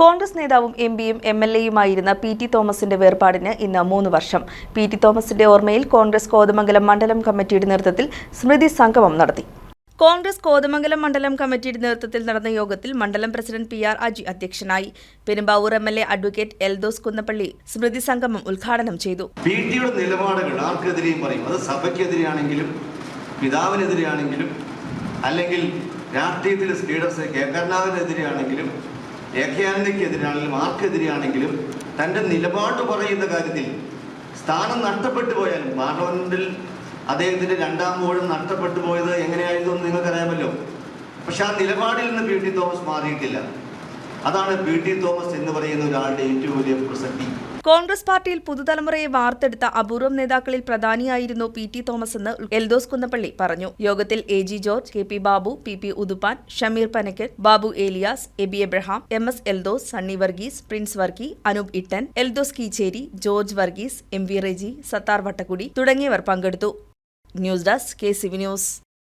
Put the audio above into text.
കോൺഗ്രസ് നേതാവും എം പിയും M L എയുമായിരുന്ന പി ടി തോമസിന്റെ വേർപാടിന് ഇന്ന് മൂന്ന് വർഷം. പി ടി തോമസിന്റെ ഓർമ്മയിൽ കോൺഗ്രസ് കോതമംഗലം മണ്ഡലം കമ്മിറ്റിയുടെ നേതൃത്വത്തിൽ സ്മൃതി സംഗമം നടത്തി. കോൺഗ്രസ് കോതമംഗലം മണ്ഡലം കമ്മിറ്റിയുടെ നേതൃത്വത്തിൽ നടന്ന യോഗത്തിൽ മണ്ഡലം പ്രസിഡന്റ് പി ആർ അജി അധ്യക്ഷനായി. Perumbavoor M L A advocate Eldhose Kunnappilly സ്മൃതി സംഗമം ഉദ്ഘാടനം ചെയ്തു. നിലപാടുകൾ ആർക്കെതിരെയും പറയും. അത് സഭയ്ക്കെതിരെയാണെങ്കിലും പിതാവിനെതിരെയാണെങ്കിലും അല്ലെങ്കിൽ രാഷ്ട്രീയത്തിലെ ലീഡേഴ്സ് കെ. കരുണാകരനെതിരെയാണെങ്കിലും ആനന്ദയ്ക്കെതിരാണെങ്കിലും ആർക്കെതിരെയാണെങ്കിലും തന്റെ നിലപാട് പറയുന്ന കാര്യത്തിൽ സ്ഥാനം നഷ്ടപ്പെട്ടു പോയാലും പാർലമെന്റിൽ അദ്ദേഹത്തിന്റെ രണ്ടാം ഊഴം നഷ്ടപ്പെട്ടു പോയത് എങ്ങനെയായിരുന്നു എന്ന് നിങ്ങൾക്കറിയാമല്ലോ. പക്ഷെ ആ നിലപാടിൽ നിന്ന് പി ടി തോമസ് മാറിയിട്ടില്ല. അതാണ് പി ടി തോമസ് എന്ന് പറയുന്ന ഒരാളുടെ ഏറ്റവും വലിയ പ്രസക്തി. കോൺഗ്രസ് പാർട്ടിയിൽ പുതുതലമുറയെ വാർത്തെടുത്ത അപൂർവം നേതാക്കളിൽ പ്രധാനിയായിരുന്നു പി ടി തോമസ് എന്ന് എൽദോസ് കുന്നപ്പള്ളി പറഞ്ഞു. യോഗത്തിൽ A G George K P Babu P P Uduppan Shameer Panackal Babu Elias Aby Abraham M S Eldhose Sunny Varghese Prince Varkey Anoop Ittan Eldhose Keecheri George Varghese M V Reji Sathar Vattakudi തുടങ്ങിയവർ പങ്കെടുത്തു. News desk K CV news.